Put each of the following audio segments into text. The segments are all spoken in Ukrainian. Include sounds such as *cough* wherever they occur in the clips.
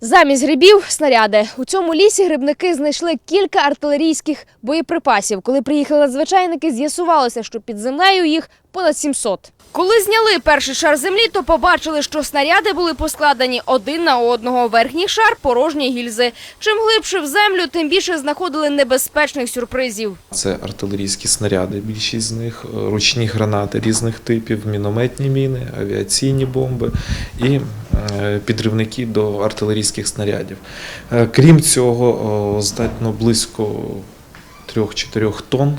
Замість грибів снаряди. У цьому лісі грибники знайшли кілька артилерійських боєприпасів. Коли приїхали надзвичайники, з'ясувалося, що під землею їх понад 700. Коли зняли перший шар землі, то побачили, що снаряди були поскладені один на одного. Верхній шар порожні гільзи. Чим глибше в землю, тим більше знаходили небезпечних сюрпризів. Це артилерійські снаряди, більшість з них, ручні гранати різних типів, мінометні міни, авіаційні бомби і підривники до артилерійських снарядів. Е, Крім цього, здатно близько 3-4 тонн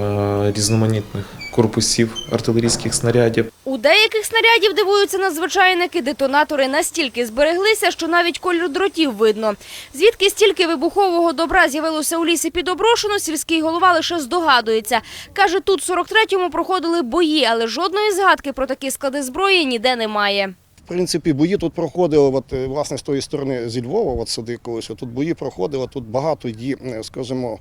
е, різноманітних корпусів артилерійських снарядів. У деяких снарядів дивуються надзвичайники. Детонатори настільки збереглися, що навіть кольор дротів видно. Звідки стільки вибухового добра з'явилося у лісі під Оброшено, сільський голова лише здогадується. Каже, тут в 43-му проходили бої, але жодної згадки про такі склади зброї ніде немає. В принципі, бої тут проходили, от, е, власне, з тої сторони зі Львова, от сюди колись, тут бої проходили, тут багато є, е, скажімо,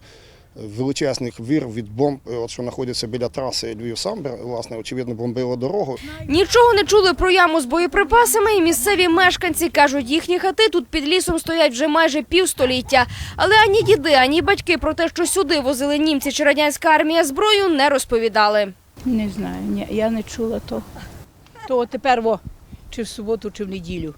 величезних вир від бомб, е, от, що знаходяться біля траси Львів-Самбір, власне, очевидно, бомбило дорогу. Нічого не чули про яму з боєприпасами, і місцеві мешканці кажуть, їхні хати тут під лісом стоять вже майже півстоліття. Але ані діди, ані батьки про те, що сюди возили німці чи радянська армія зброю, не розповідали. Не знаю, ні, я не чула то. То тепер во, чи в суботу, чи в неділю.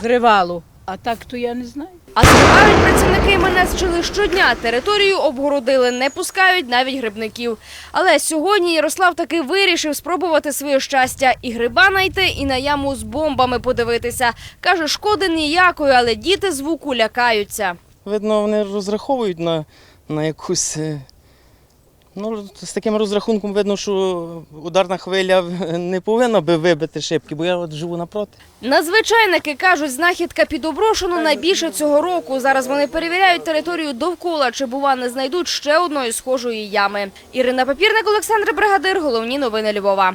Зривало. А так то я не знаю. А тривають працівники Менесчили щодня. Територію обгородили, не пускають навіть грибників. Але сьогодні Ярослав таки вирішив спробувати своє щастя і гриба знайти, і на яму з бомбами подивитися. Каже, шкоди ніякої, але діти звуку лякаються. Видно, вони розраховують на, на якусь. Ну, з таким розрахунком видно, що ударна хвиля *laughs* не повинна би вибити шибки, бо я от живу напроти. Надзвичайники кажуть, знахідка під Оброшено найбільше цього року. Зараз вони перевіряють територію довкола, чи бува не знайдуть ще одної схожої ями. Ірина Папірник, Олександр Бригадир. Головні новини Львова.